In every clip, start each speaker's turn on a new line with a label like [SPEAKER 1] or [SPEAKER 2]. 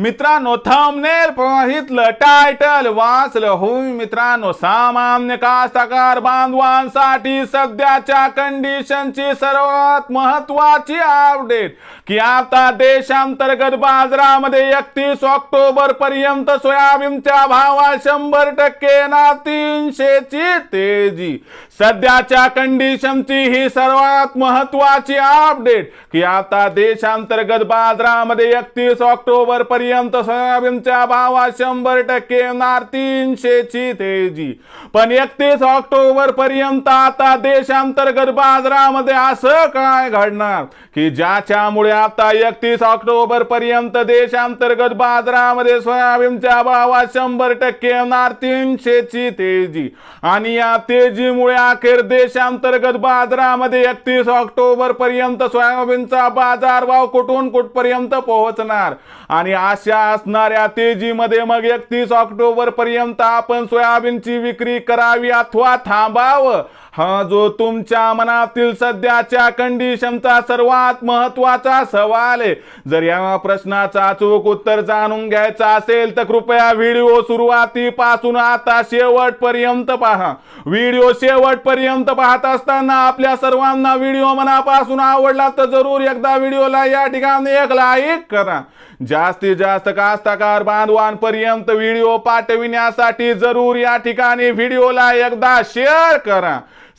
[SPEAKER 1] मित्रांनो thumbnail पाहितलं title वाचलं होय मित्रांनो सामान्य कास्तकार बांधवांसाठी सध्याच्या कंडिशनची सर्वात महत्वाची अपडेट की आता देशांतर्गत बाजारामध्ये एकतीस ऑक्टोबर पर्यंत सोयाबीनच्या भावात शंभर टक्के ना तीनशेची तेजी. सध्याच्या कंडिशनची ही सर्वात महत्वाची अपडेट की आता देशांतर्गत बाजारामध्ये एकतीस ऑक्टोबर पर्यंत सोयाबीनच्या भावात शंभर टक्के येणार तीनशेची तेजी. पण एकतीस ऑक्टोबर पर्यंत आता देशांतर्गत बाजारामध्ये असं काय घडणार? की ज्याच्यामुळे आता एकतीस ऑक्टोबर पर्यंत देशांतर्गत बाजारामध्ये सोयाबीनच्या भावात शंभर टक्के येणार तीनशेची तेजी. आणि या तेजीमुळे अखेर देशांतर्गत बाजारामध्ये एकतीस ऑक्टोबर पर्यंत सोयाबीनचा बाजार भाव कुठून कुठपर्यंत पोहोचणार? आणि अशा असणाऱ्या तेजीमध्ये मग एकतीस ऑक्टोबर पर्यंत आपण सोयाबीनची विक्री करावी अथवा थांबावं. हा जो तुमच्या मनातील सध्याच्या कंडिशनचा सर्वात महत्त्वाचा सवाल आहे. जर या प्रश्नाचा अचूक उत्तर जाणून घ्यायचा असेल तर कृपया व्हिडिओ सुरुवातीपासून आता शेवटपर्यंत पहा. व्हिडिओ शेवटपर्यंत पाहत असताना आपल्या सर्वांना व्हिडिओ मनापासून आवडला तर जरूर एकदा व्हिडिओला या ठिकाणी एक लाईक करा. जास्तीत जास्त कास्तकार बांधवांपर्यंत व्हिडिओ पाठविण्यासाठी जरूर या ठिकाणी व्हिडिओला एकदा शेअर करा.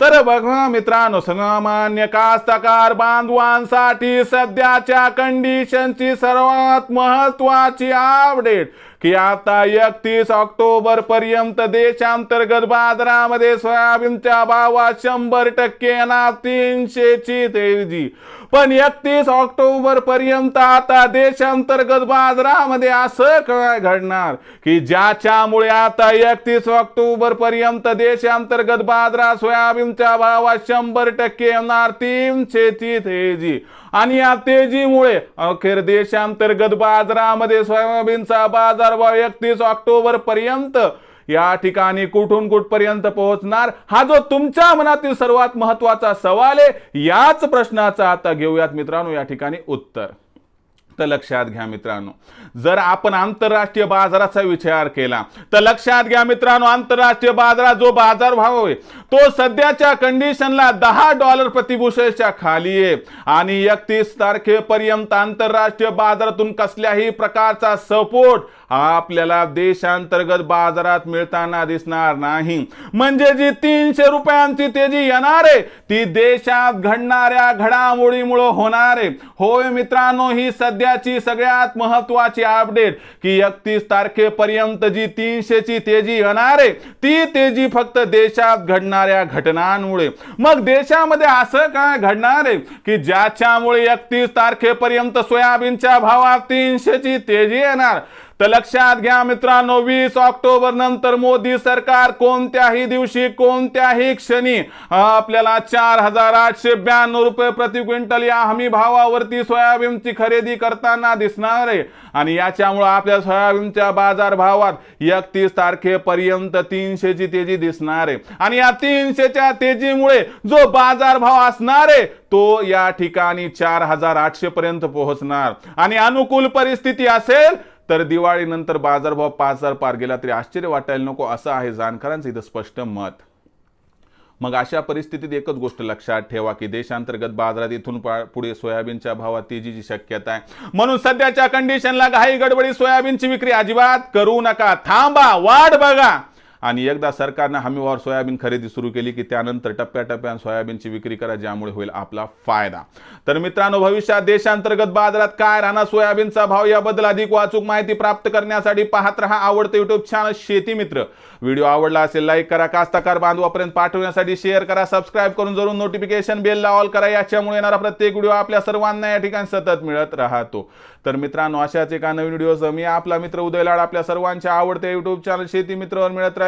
[SPEAKER 1] तर बघा मित्रांनो सामान्य कास्तकार बांधवांसाठी सध्याच्या कंडिशनची सर्वात महत्वाची अपडेट की आता एकतीस ऑक्टोबर पर्यंत देशांतर्गत बाजारामध्ये सोयाबीनच्या भावात शंभर टक्के ना तीनशेची तेजी. पण एकतीस ऑक्टोबर पर्यंत आता देशांतर्गत बाजारामध्ये असं काय घडणार? की ज्याच्यामुळे आता एकतीस ऑक्टोबर पर्यंत देशांतर्गत बाजारात सोयाबीनच्या भावात शंभर टक्के येणार तीनशेची तेजी. आणि या तेजीमुळे अखेर देशांतर्गत बाजारामध्ये सोयाबीनचा बाजारभाव एकतीस ऑक्टोबर पर्यंत या ठिकाणी कुठून कुठपर्यंत पोहोचणार? हा जो तुमच्या मनातील सर्वात महत्त्वाचा सवाल आहे याच प्रश्नाचा आता घेऊयात मित्रांनो या ठिकाणी उत्तर. तर लक्षात घ्या मित्रांनो. जर आपण आंतरराष्ट्रीय बाजाराचा विचार केला तर लक्षात घ्या मित्रांनो आंतरराष्ट्रीय बाजारात जो बाजार भाव आहे तो सध्याच्या कंडिशनला दहा डॉलर प्रतिभूषेच्या खाली आहे. आणि एकतीस तारखेपर्यंत आंतरराष्ट्रीय बाजारातून कसल्याही प्रकारचा सपोर्ट आपल्याला देशांतर्गत बाजारात मिळताना दिसणार नाही. म्हणजे जी तीनशे रुपयांची तेजी येणार आहे ती देशात घडणाऱ्या घडामोडीमुळे होणार. आहे होय मित्रांनो ही सध्याची सगळ्यात महत्वाची अपडेट की एकतीस तारखेपर्यंत जी तीनशेची तेजी येणार आहे ती तेजी फक्त देशात घडणाऱ्या घटनांमुळे. मग देशामध्ये असं काय घडणार आहे की ज्याच्यामुळे एकतीस तारखेपर्यंत सोयाबीनच्या भावात तीनशेची तेजी येणार? तर लक्षात घ्या मित्रांनो वीस ऑक्टोबर नंतर मोदी सरकार कोणत्याही दिवशी कोणत्याही क्षणी आपल्याला चार हजार आठशे ब्याण्णव रुपये प्रति क्विंटल या हमी भावावरती सोयाबीनची खरेदी करताना दिसणार आहे. आणि याच्यामुळे आपल्या सोयाबीनच्या बाजार भावात एकतीस तारखेपर्यंत तीनशेची तेजी दिसणार आहे. आणि या तीनशेच्या तेजीमुळे जो बाजार भाव असणार आहे तो या ठिकाणी चार हजार आठशे पर्यंत पोहोचणार. आणि अनुकूल परिस्थिती असेल तर दिवाळीनंतर बाजारभाव पाच हजार पार गेला तरी आश्चर्य वाटायला नको असं आहे जाणकारांचं इथं स्पष्ट मत. मग अशा परिस्थितीत एकच गोष्ट लक्षात ठेवा की देशांतर्गत बाजारात इथून पुढे सोयाबीनच्या भावात तेजीची शक्यता आहे. म्हणून सध्याच्या कंडिशनला घाई गडबडी सोयाबीनची विक्री अजिबात करू नका. थांबा वाट बघा. आणि एकदा सरकारनं हमीवर सोयाबीन खरेदी सुरू केली की त्यानंतर टप्प्याटप्प्यानं सोयाबीनची विक्री करा ज्यामुळे होईल आपला फायदा. तर मित्रांनो भविष्यात देशांतर्गत बाजारात काय राहणार? सोयाबीनचा भाव याबद्दल अधिक वाचूक माहिती प्राप्त करण्यासाठी पाहत रहा आवडतं युट्यूब चॅनल शेती मित्र. व्हिडिओ आवडला असेल लाईक करा. कास्तकार बांधवापर्यंत पाठवण्यासाठी शेअर करा. सबस्क्राईब करून जरूर नोटिफिकेशन बेलला ऑल करा. याच्यामुळे येणारा प्रत्येक व्हिडिओ आपल्या सर्वांना या ठिकाणी सतत मिळत राहतो. तर मित्रांनो अशाच एका नवीन व्हिडिओ मी आपला मित्र उदय लाड आपल्या सर्वांच्या आवडत्या युट्यूब चॅनल शेती मित्रवर मिळत राहील.